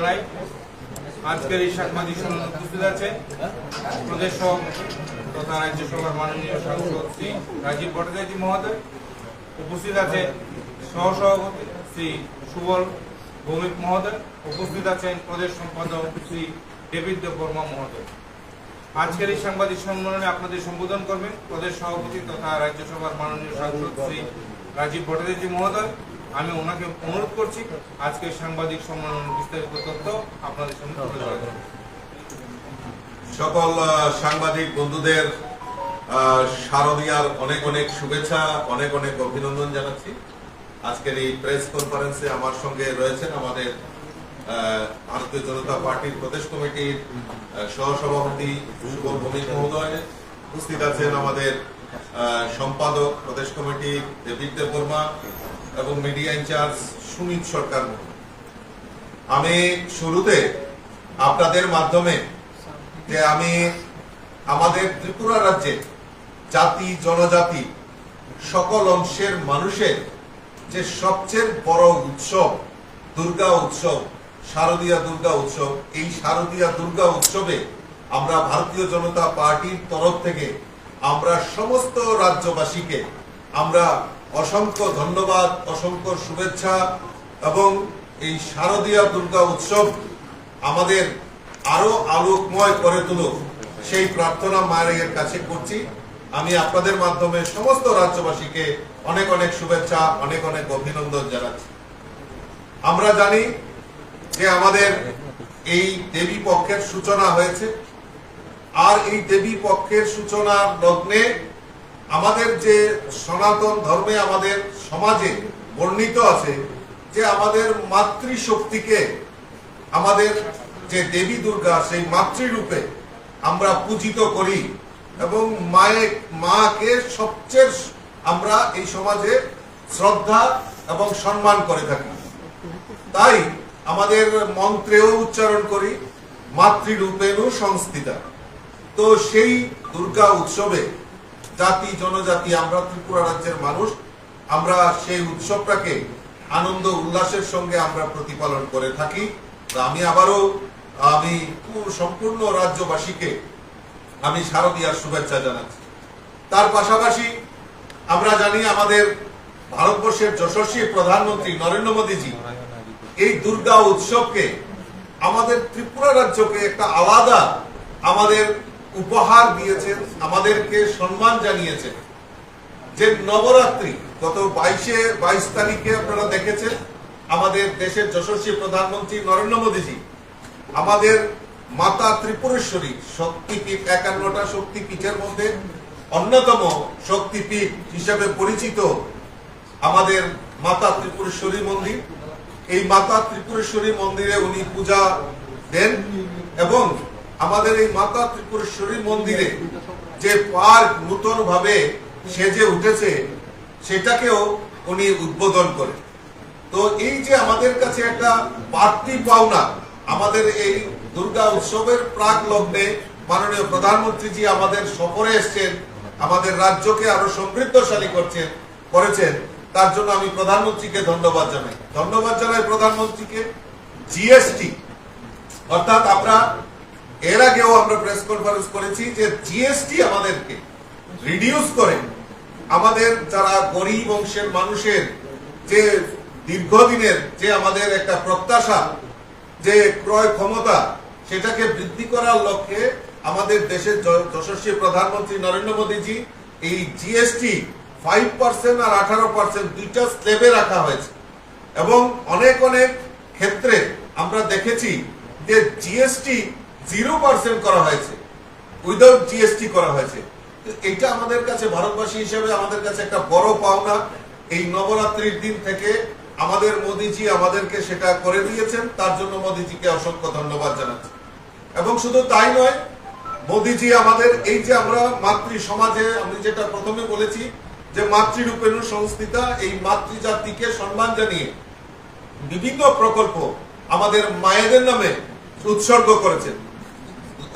জানাই আজকের এই সাংবাদিক সম্মেলনে উপস্থিত আছে প্রদেশ তথা রাজ্যসভার মাননীয় সাংসদ শ্রী রাজীব ভট্টাচার্য মহোদয়। উপস্থিত আছে সহসভাপতি শ্রী সুবল ভৌমিক মহোদয়। উপস্থিত আছেন প্রদেশ সম্পাদক শ্রী ডেভিড দেববর্মা মহোদয়। আজকের এই সাংবাদিক সম্মেলনে আপনাদের সম্বোধন করবেন প্রদেশ সভাপতি তথা রাজ্যসভার মাননীয় সাংসদ শ্রী রাজীব ভট্টাচার্য মহোদয়। আমি ওনাকে অনুরোধ করছি আজকের সাংবাদিক সম্মেলনের বিস্তারিত তথ্য আপনাদের সামনে সকল সাংবাদিক বন্ধুদের শারদীয়ার অনেক অনেক শুভেচ্ছা, অনেক অনেক অভিনন্দন জানাচ্ছি। আজকের এই প্রেস কনফারেন্সে আমার সঙ্গে রয়েছেন আমাদের ভারতীয় জনতা পার্টির প্রদেশ কমিটির সহসভাপতি ভৌমিক মহোদয়, উপস্থিত আছেন আমাদের সম্পাদক প্রদেশ কমিটির দেবিক দেববর্মা এবং মিডিয়া ইনচার্জ সুমিত সরকার আমি শুরুতে আপনাদের মাধ্যমে যে আমি আমাদের ত্রিপুরা রাজ্যে জাতি, জনজাতি, সকল অংশের মানুষের যে সবচেয়ে বড় উৎসব, দুর্গা উৎসব, শারদীয়া দুর্গা উৎসব, এই শারদীয়া দুর্গা উৎসবে আমরা ভারতীয় জনতা পার্টির তরফ থেকে আমরা সমস্ত রাজ্যবাসীকে আমরা অসংখ্য ধন্যবাদ, অসংখ্য শুভেচ্ছা এবং এই শারদীয়া দুর্গা উৎসব আমাদের আরও আলোকময় করে তুলুক। সেই প্রার্থনা মায়ের কাছে করছি। আমি আপনাদের মাধ্যমে সমস্ত রাজ্যবাসীকে অনেক অনেক শুভেচ্ছা, অনেক অনেক অভিনন্দন জানাচ্ছি। আমরা জানি যে আমাদের এই দেবী পক্ষের সূচনা হয়েছে। আর এই দেবী পক্ষের সূচনার লগ্নে আমাদের যে সনাতন ধর্মে আমাদের সমাজে বর্ণিত আছে যে আমাদের মাতৃশক্তিকে, আমাদের যে দেবী দুর্গা সেই মাতৃরূপে আমরা পূজিত করি এবং মায়ে, মাকে সবচেয়ে আমরা এই সমাজে শ্রদ্ধা এবং সম্মান করে থাকি। তাই আমাদের মন্ত্রেও উচ্চারণ করি, মাতৃরূপেণু সংস্থিতা। তো সেই দুর্গা উৎসবে জাতি, জনজাতি, আমরা ত্রিপুরা রাজ্যের মানুষ, আমরা সেই উৎসবটাকে আনন্দ উল্লাসের সঙ্গে আমরা প্রতিপালন করে থাকি। আমি আবারও, আমি পুরো সম্পূর্ণ রাজ্যবাসীকে আমি শারদীয়ার শুভেচ্ছা জানাচ্ছি। তার পাশাপাশি আমরা জানি আমাদের ভারতবর্ষের যশস্বী প্রধানমন্ত্রী নরেন্দ্র মোদীজি, এই দুর্গা উৎসবকে আমাদের ত্রিপুরা রাজ্যকে একটা আলাদা আমাদের উপহার দিয়েছেন, আমাদেরকে সম্মান জানিয়েছেন। যে নবরাত্রি, গত বাইশে, বাইশ তারিখে আপনারা দেখেছেন, আমাদের দেশের যশস্বী প্রধানমন্ত্রী নরেন্দ্র মোদীজি, আমাদের মাতা ত্রিপুরেশ্বরী শক্তিপীঠ একান্নটা শক্তিপীঠের মধ্যে অন্যতম শক্তিপীঠ হিসেবে পরিচিত আমাদের মাতা ত্রিপুরেশ্বরী মন্দির। এই মাতা ত্রিপুরেশ্বরী মন্দিরে উনি পূজা দেন এবং আমাদের এই মাতা ত্রিপুরেশ্বরী মন্দিরে যে পার্ক নূতন ভাবে সেজে উঠেছে, সেটাকেও উনি উদ্বোধন করেন। তো এই যে আমাদের কাছে একটা বাড়তি পাওনা, আমাদের এই দুর্গা উৎসবের প্রাক লগ্নে মাননীয় প্রধানমন্ত্রীজি আমাদের সফরে এসছেন, আমাদের রাজ্যকে আরও সমৃদ্ধশালী করছেন, করেছেন, তার জন্য আমি প্রধানমন্ত্রীকে ধন্যবাদ জানাই। ধন্যবাদ জানাই প্রধানমন্ত্রীকে। জিএসটি, অর্থাৎ আমরা এর আগেও আমরা প্রেস কনফারেন্স করেছি যে জিএসটি আমাদেরকে রিডিউস করে আমাদের যারা গরিব অংশের মানুষের যে দীর্ঘদিনের যে আমাদের একটা প্রত্যাশা, যে ক্রয় ক্ষমতা, সেটাকে বৃদ্ধি করার লক্ষ্যে আমাদের দেশের যশস্বী প্রধানমন্ত্রী নরেন্দ্র মোদীজি এই জিএসটি ফাইভ পার্সেন্ট আর আঠারো পার্সেন্ট দুইটা স্লেবে রাখা হয়েছে। এবং অনেক অনেক ক্ষেত্রে আমরা দেখেছি যে জিএসটি জিরো পার্সেন্ট করা হয়েছে উইদাউট জিএসটি করা হয়েছে। এটা আমাদের কাছে ভারতবাসী হিসেবে আমাদের কাছে একটা বড় পাওনা। এই নবরাত্রির দিন থেকে আমাদের মোদিজি আমাদেরকে সেটা করে দিয়েছেন, তার জন্য মোদিজিকে অসংখ্য ধন্যবাদ জানাচ্ছি। এবং শুধু তাই নয়, মোদিজি আমাদের, এই যে আমরা মাতৃ সমাজে আমি যেটা প্রথমে বলেছি, যে মাতৃরূপেণু সংস্থিতা, এই মাতৃজাতিকে সম্মান জানিয়ে বিভিন্ন প্রকল্প আমাদের মায়েদের নামে উৎসর্গ করেছেন।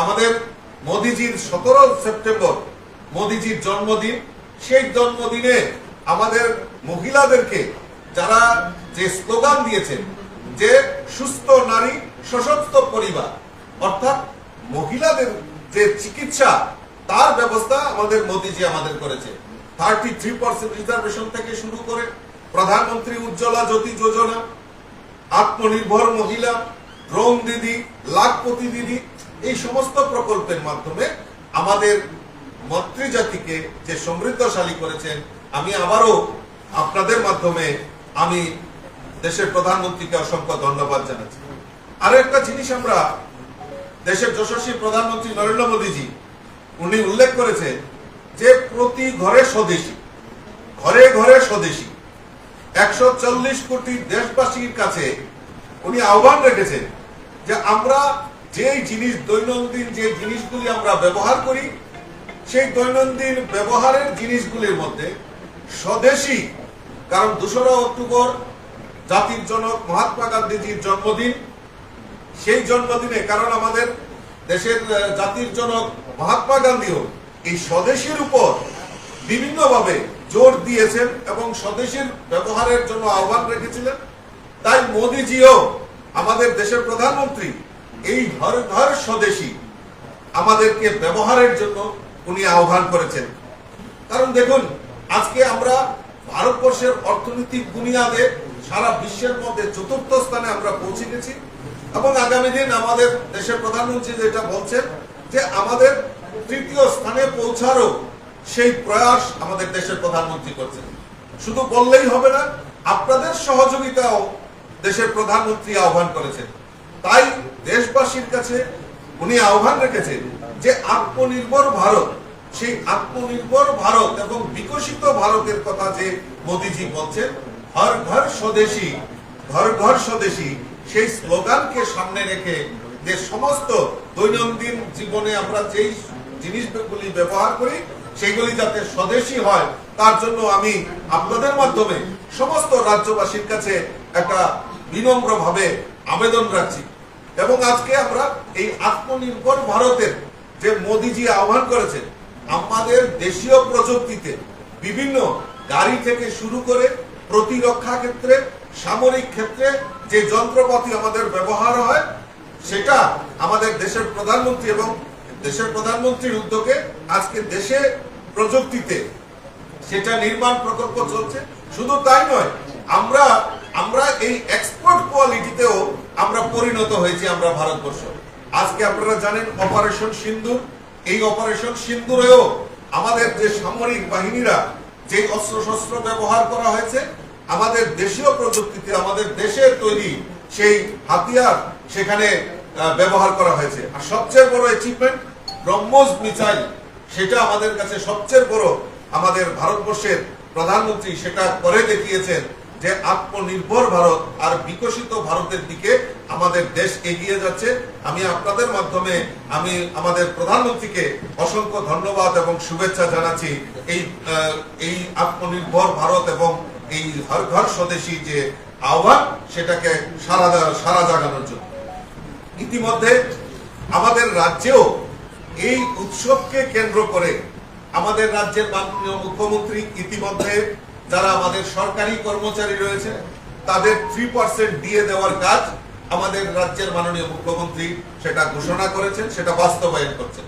আমাদের মোদিজির সতেরো সেপ্টেম্বর মোদিজির জন্মদিন, সেই জন্মদিনে আমাদের মহিলাদেরকে যারা যে স্লোগান দিয়েছেন যে সুস্থ নারী সশক্ত পরিবার, অর্থাৎ মহিলাদের যে চিকিৎসা, তার ব্যবস্থা আমাদের মোদিজি আমাদের করেছে। থার্টি থ্রি পার্সেন্ট রিজার্ভেশন থেকে শুরু করে প্রধানমন্ত্রী উজ্জ্বলা জ্যোতি যোজনা, আত্মনির্ভর মহিলা ড্রোন দিদি, লাখপতি দিদি এই সমস্ত প্রকল্পের মাধ্যমে আমাদের মাতৃজাতিকে যে সমৃদ্ধশালী করেছেন, আমি আবারও আপনাদের মাধ্যমে আমি দেশের প্রধানমন্ত্রীকে অসংখ্য ধন্যবাদ জানাচ্ছি। আরও একটা জিনিস আমরা দেশের যশস্বী প্রধানমন্ত্রী নরেন্দ্র মোদীজি, উনি উল্লেখ করেছে যে প্রতি ঘরে স্বদেশী, ঘরে ঘরে স্বদেশী, একশো চল্লিশ কোটি দেশবাসীর কাছে উনি আহ্বান রেখেছেন যে আমরা যেই জিনিস দৈনন্দিন যে জিনিসগুলি আমরা ব্যবহার করি, সেই দৈনন্দিন ব্যবহারের জিনিসগুলির মধ্যে স্বদেশী, কারণ দোসরা অক্টোবর জাতির জনক মহাত্মা গান্ধীজির জন্মদিন। সেই জন্মদিনে, কারণ আমাদের দেশের জাতির জনক মহাত্মা গান্ধীও এই স্বদেশীর উপর বিভিন্নভাবে জোর দিয়েছেন এবং স্বদেশীর ব্যবহারের জন্য আহ্বান রেখেছিলেন। তাই মোদিজিও আমাদের দেশের প্রধানমন্ত্রী এই ঘর ঘর স্বদেশী আমাদেরকে ব্যবহারের জন্য উনি আহ্বান করেছেন। কারণ দেখুন, আজকে আমরা ভারতবর্ষের অর্থনৈতিক বুনিয়াদে সারা বিশ্বের মধ্যে চতুর্থ স্থানে আমরা পৌঁছে গেছি এবং আগামী দিন আমাদের দেশের প্রধানমন্ত্রী যেটা বলছেন যে আমাদের তৃতীয় স্থানে পৌঁছারও সেই প্রয়াস আমাদের দেশের প্রধানমন্ত্রী করছেন। শুধু বললেই হবে না, আপনাদের সহযোগিতাও দেশের প্রধানমন্ত্রী আহ্বান করেছেন। তাই দেশবাসীর কাছে উনি আহ্বান রেখেছেন যে আত্মনির্ভর ভারত, সেই আত্মনির্ভর ভারত এবং বিকশিত ভারতের কথা যে মোদিজি বলছেন, ঘর ঘর স্বদেশী, ঘর ঘর স্বদেশী, সেই স্লোগানকে সামনে রেখে যে সমস্ত দৈনন্দিন জীবনে আমরা যেই জিনিসগুলি ব্যবহার করি সেগুলি যাতে স্বদেশী হয়, তার জন্য আমি আপনাদের মাধ্যমে সমস্ত রাজ্যবাসীর কাছে একটা বিনম্র ভাবে আবেদন রাখছি। এবং আজকে আমরা এই আত্মনির্ভর ভারতের যে মোদিজি আহ্বান করেছেন, আমাদের দেশীয় প্রযুক্তিতে বিভিন্ন গাড়ি থেকে শুরু করে প্রতিরক্ষা ক্ষেত্রে, সামরিক ক্ষেত্রে যে যন্ত্রপাতি আমাদের ব্যবহার হয়, সেটা আমাদের দেশের প্রধানমন্ত্রী এবং দেশের প্রধানমন্ত্রীর উদ্যোগে আজকে দেশে প্রযুক্তিতে সেটা নির্মাণ প্রকল্প চলছে। শুধু তাই নয়, আমরা আমরা এই এক্সপোর্ট কোয়ালিটিতেও আমরা পরিণত হয়েছি আমরা ভারতবর্ষ। আজকে আপনারা জানেন অপারেশন সিন্দুর এই অপারেশন সিন্দুরেও আমাদের যে সামরিক বাহিনীরা যে অস্ত্রশস্ত্র ব্যবহার করা হয়েছে, আমাদের দেশীয় প্রযুক্তিতে আমাদের দেশের তৈরি সেই হাতিয়ার সেখানে ব্যবহার করা হয়েছে। আর সবচেয়ে বড় অ্যাচিভমেন্ট ব্রহ্মোস মিসাইল। সেটা আমাদের কাছে সবচেয়ে বড় আমাদের ভারতবর্ষের প্রধানমন্ত্রী সেটা করে দেখিয়েছেন। যে আত্মনির্ভর ভারত আর বিকশিত ভারতের দিকে আমাদের দেশ এগিয়ে যাচ্ছে। আমি আপনাদের মাধ্যমে আমি আমাদের প্রধানমন্ত্রীকে অসংখ্য ধন্যবাদ এবং শুভেচ্ছা জানাচ্ছি। এই এই আত্মনির্ভর ভারত এবং এই হর ঘর স্বদেশী যে আহ্বান, সেটাকে সারা সারা জাগানোর জন্য। ইতিমধ্যে আমাদের রাজ্যেও এই উৎসবকে কেন্দ্র করে আমাদের রাজ্যের মাননীয় মুখ্যমন্ত্রী ইতিমধ্যে যারা আমাদের সরকারি কর্মচারী রয়েছে, তাদের থ্রি দিয়ে দেওয়ার কাজ আমাদের রাজ্যের মাননীয় মুখ্যমন্ত্রী সেটা ঘোষণা করেছেন, সেটা বাস্তবায়ন করছেন।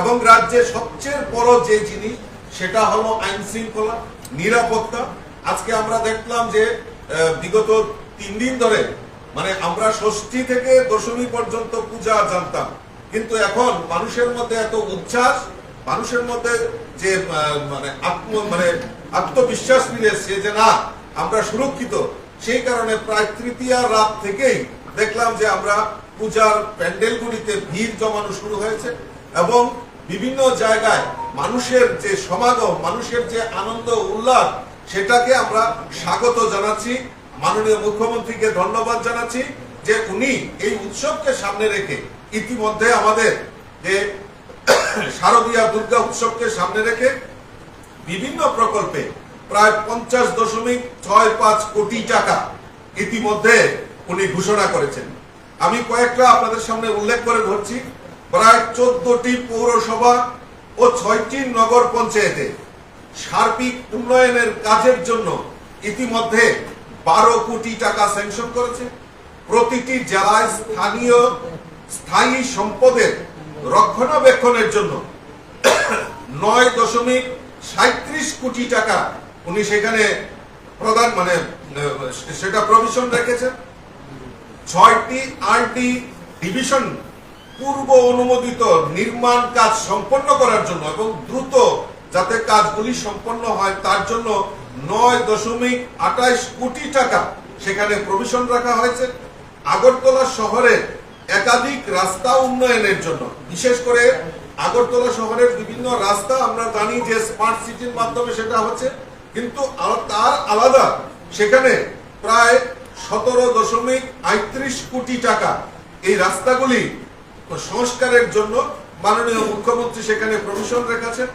এবং রাজ্যের সবচেয়ে বড় যে জিনিস, সেটা হলো আইন শৃঙ্খলা নিরাপত্তা। আজকে আমরা দেখলাম যে বিগত তিন দিন ধরে মানে আমরা ষষ্ঠী থেকে দশমী পর্যন্ত পূজা জানতাম। কিন্তু এখন মানুষের মধ্যে এত উচ্ছ্বাস মানুষের মধ্যে যে মানে আত্ম মানে আত্মবিশ্বাস ফিরে সে যে না, আমরা সুরক্ষিত, সেই কারণে প্রায় তৃতীয় রাত থেকেই দেখলাম যে আমরা পূজার প্যান্ডেলগুলিতে ভিড় জমানো শুরু হয়েছে এবং বিভিন্ন জায়গায় মানুষের যে সমাগম, মানুষের যে আনন্দ, উল্লাস, সেটাকে আমরা স্বাগত জানাচ্ছি। মাননীয় মুখ্যমন্ত্রীকে ধন্যবাদ জানাচ্ছি যে উনি এই উৎসবকে সামনে রেখে ইতিমধ্যে আমাদের যে শারদীয়া দুর্গা উৎসবকে সামনে রেখে বিভিন্ন প্রকল্পে প্রায় পঞ্চাশ দশমিক ছয় পাঁচ কোটি টাকা ইতিমধ্যে উনি ঘোষণা করেছেন। আমি কয়েকটা আপনাদের সামনে উল্লেখ করে ধরছি। প্রায় চোদ্দটি পৌরসভা ও ছয়টি নগর পঞ্চায়েতে সার্বিক উন্নয়নের কাজের জন্য ইতিমধ্যে বারো কোটি টাকা স্যাংশন করেছে। প্রতিটি জেলায় স্থানীয় স্থায়ী সম্পদের রক্ষণাবেক্ষণের জন্য নয় দশমিক সাঁত্রিশ কোটি টাকা উনি সেখানে প্রদান মানে সেটা প্রভিশন রেখেছেন। ছয়টি আরটি ডিভিশন পূর্ব অনুমোদিত নির্মাণ কাজ সম্পন্ন করার জন্য এবং দ্রুত যাতে কাজগুলি সম্পন্ন হয়, তার জন্য নয় দশমিক আঠাইশ কোটি টাকা সেখানে প্রভিশন রাখা হয়েছে। আগরতলা শহরে একাধিক রাস্তা উন্নয়নের জন্য। বিশেষ করে আগরতলা শহরের বিভিন্ন রাস্তা আমরা জানি যে স্মার্ট সিটির মাধ্যমে সেটা হচ্ছে, কিন্তু তার আলাদা। সেখানে প্রায় সতেরো দশমিক আটত্রিশ কোটি টাকা এই রাস্তাগুলি সংস্কারের জন্য মাননীয় মুখ্যমন্ত্রী সেখানে প্রভিশন রেখেছেন।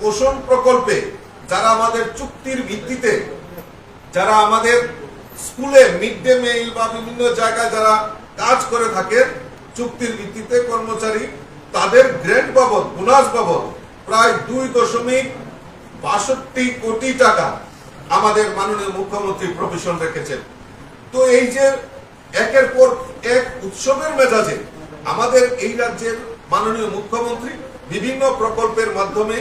পোষণ প্রকল্পে যারা আমাদের চুক্তির ভিত্তিতে, যারা আমাদের স্কুলে মিড ডে মিল বা বিভিন্ন জায়গায় যারা কাজ করে থাকে চুক্তির ভিত্তিতে কর্মচারী। তাদের গ্রেড বাবদ বোনাস বাবদ প্রায় দুই দশমিক বাষট্টি কোটি টাকা আমাদের মাননীয় মুখ্যমন্ত্রী প্রভিশন রেখেছেন। তো এই যে একের পর এক উৎসবের মেজাজে আমাদের এই রাজ্যের মাননীয় মুখ্যমন্ত্রী বিভিন্ন প্রকল্পের মাধ্যমে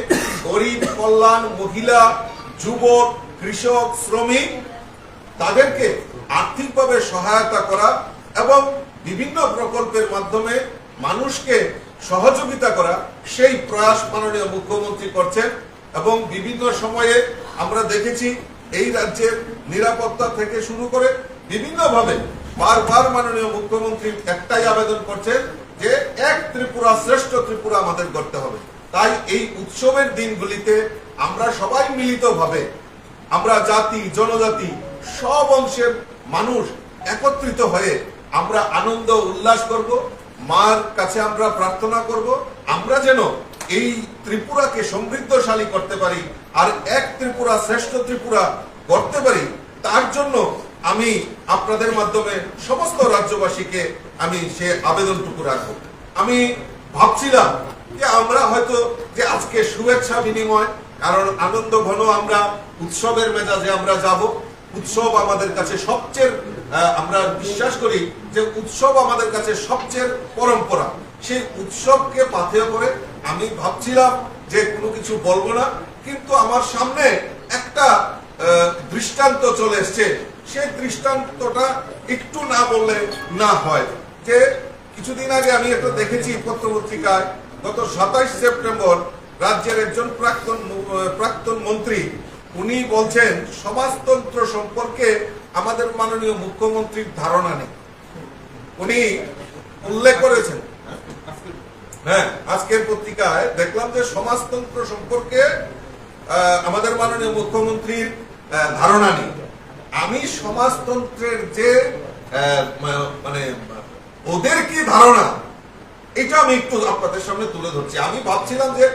গরিব কল্যাণ, মহিলা, যুবক, কৃষক, শ্রমিক, তাদেরকে আর্থিকভাবে সহায়তা করা এবং বিভিন্ন প্রকল্পের মাধ্যমে মানুষকে সহযোগিতা করা, সেই প্রয়াস মাননীয় মুখ্যমন্ত্রী করছেন এবং বিভিন্ন সময়ে আমরা দেখেছি এই রাজ্যের নিরাপত্তা থেকে শুরু করে বিভিন্নভাবে বারবার মাননীয় মুখ্যমন্ত্রী একটাই আবেদন করছেন যে এক ত্রিপুরা শ্রেষ্ঠ ত্রিপুরা আমাদের করতে হবে। তাই এই উৎসবের দিনগুলিতে আমরা সবাই মিলিতভাবে আমরা জাতি, জনজাতি, সব অংশের মানুষ একত্রিত হয়ে আমরা আনন্দ উল্লাস করব, মার কাছে আমরা প্রার্থনা করব, আমরা যেন এই ত্রিপুরাকে সমৃদ্ধশালী করতে পারি, আর এক ত্রিপুরা শ্রেষ্ঠ ত্রিপুরা করতে পারি, তার জন্য আমি আপনাদের মাধ্যমে সমস্ত রাজ্যবাসীকে আমি সে আবেদনটুকু রাখব। আমি ভাবছিলাম যে আমরা হয়তো যে আজকে শুভেচ্ছা বিনিময়, কারণ আনন্দ ঘন আমরা, উৎসবের মেজাজে আমরা যাব উৎসব আমাদের কাছে সবচেয়ে আমরা বিশ্বাস করি যে উৎসব আমাদের কাছে সবচেয়ে পরম্পরা। সেই উৎসবকে পাথেয় করে আমি ভাবছিলাম যে কোনো কিছু বলব না, কিন্তু আমার সামনে একটা দৃষ্টান্ত চলে এসছে। সেই দৃষ্টান্তটা একটু না বললে না হয়। যে কিছুদিন আগে আমি একটা দেখেছি পত্রপত্রিকায়, গত সাতাইশ সেপ্টেম্বর রাজ্যের একজন প্রাক্তন প্রাক্তন মন্ত্রী উনি বলছেন, সমাজতন্ত্র সম্পর্কে আমাদের মাননীয় মুখ্যমন্ত্রীর ধারণা নেই। উনি উল্লেখ করেছেন। হ্যাঁ আজকের পত্রিকায় দেখলাম যে সমাজতন্ত্র সম্পর্কে আমাদের মাননীয় মুখ্যমন্ত্রীর ধারণা নেই। আমি সমাজতন্ত্রের যে মানে ওদের কি ধারণা এটা আমি একটু আপনাদের সামনে তুলে ধরছি। আমি ভাবছিলাম যে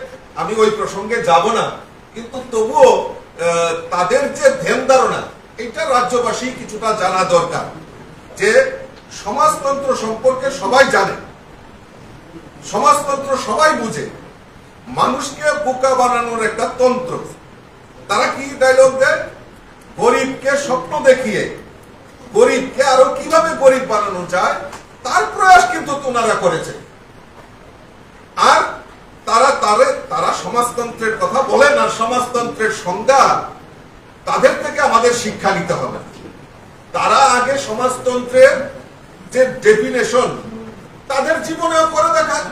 আমি ওই প্রসঙ্গে যাব না, কিন্তু তবুও তাদের যে ধ্যান ধারণা এটা রাজ্যবাসী কিছুটা জানা দরকার যে সমাজতন্ত্র সম্পর্কে সবাই জানে। সমাজতন্ত্র সবাই বুঝে। মানুষকে বোকা বানানোর একটা তন্ত্র। তারা কি ডায়লগ দেয়? গরিবকে স্বপ্ন দেখিয়ে। গরিবকে আরও কীভাবে গরিব বানানো যায়? তার প্রয়াস কিন্তু তোনারা করেছে আর তারা তারে, তারা সমাজতন্ত্রের কথা বলেন আর সমাজতন্ত্রের সংজ্ঞা তাদের থেকে আমাদের শিক্ষা নিতে হবে। তারা আগে সমাজতন্ত্রের যে ডেফিনেশন তাদের জীবনেও করে দেখান।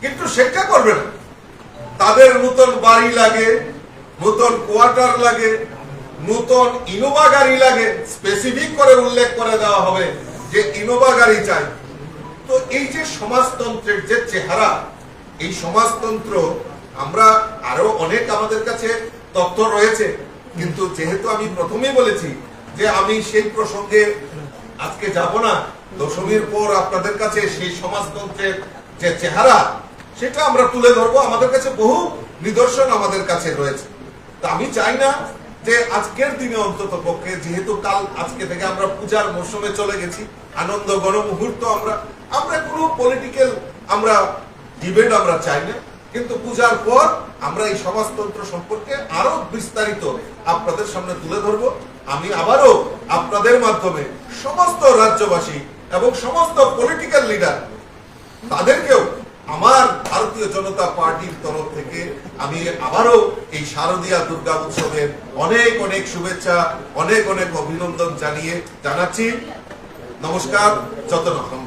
কিন্তু সেটা করবে না। তাদের নতুন বাড়ি লাগে, নতুন কোয়ার্টার লাগে, নতুন ইনোভা গাড়ি লাগে স্পেসিফিক করে উল্লেখ করে দেওয়া হবে যে ইনোভা গাড়ি চাই। তো এই যে সমাজতন্ত্রের যে চেহারা এই সমাজতন্ত্র, আমরা আরও অনেক আমাদের কাছে তথ্য রয়েছে। কিন্তু যেহেতু আমি প্রথমেই বলেছি যে আমি সেই প্রসঙ্গে আজকে যাব না, দশমীর পর আপনাদের কাছে সেই সমাজতন্ত্রের যে চেহারা, সেটা আমরা তুলে ধরবো। আমাদের কাছে বহু নিদর্শন আমাদের কাছে রয়েছে। তা আমি চাই না যে আজকের দিনে অন্তত পক্ষে, যেহেতু কাল আজকে থেকে আমরা পূজার মৌসুমে চলে গেছি, আনন্দ গণমুহূর্ত আমরা আমরা কোনো পলিটিক্যাল আমরা ডিবেট আমরা চাই না, কিন্তু পূজার পর আমরা এই সমাজতন্ত্র সম্পর্কে আরও বিস্তারিত আপনাদের সামনে তুলে ধরবো। আমি আবারও আপনাদের মাধ্যমে সমস্ত রাজ্যবাসী এবং সমস্ত পলিটিক্যাল লিডার তাদেরকেও আমার ভারতীয় জনতা পার্টির তরফ থেকে আমি আবারও এই শারদীয়া দুর্গা উৎসবের অনেক অনেক শুভেচ্ছা, অনেক অনেক অভিনন্দন জানিয়ে জানাচ্ছি। নমস্কার, যত রকম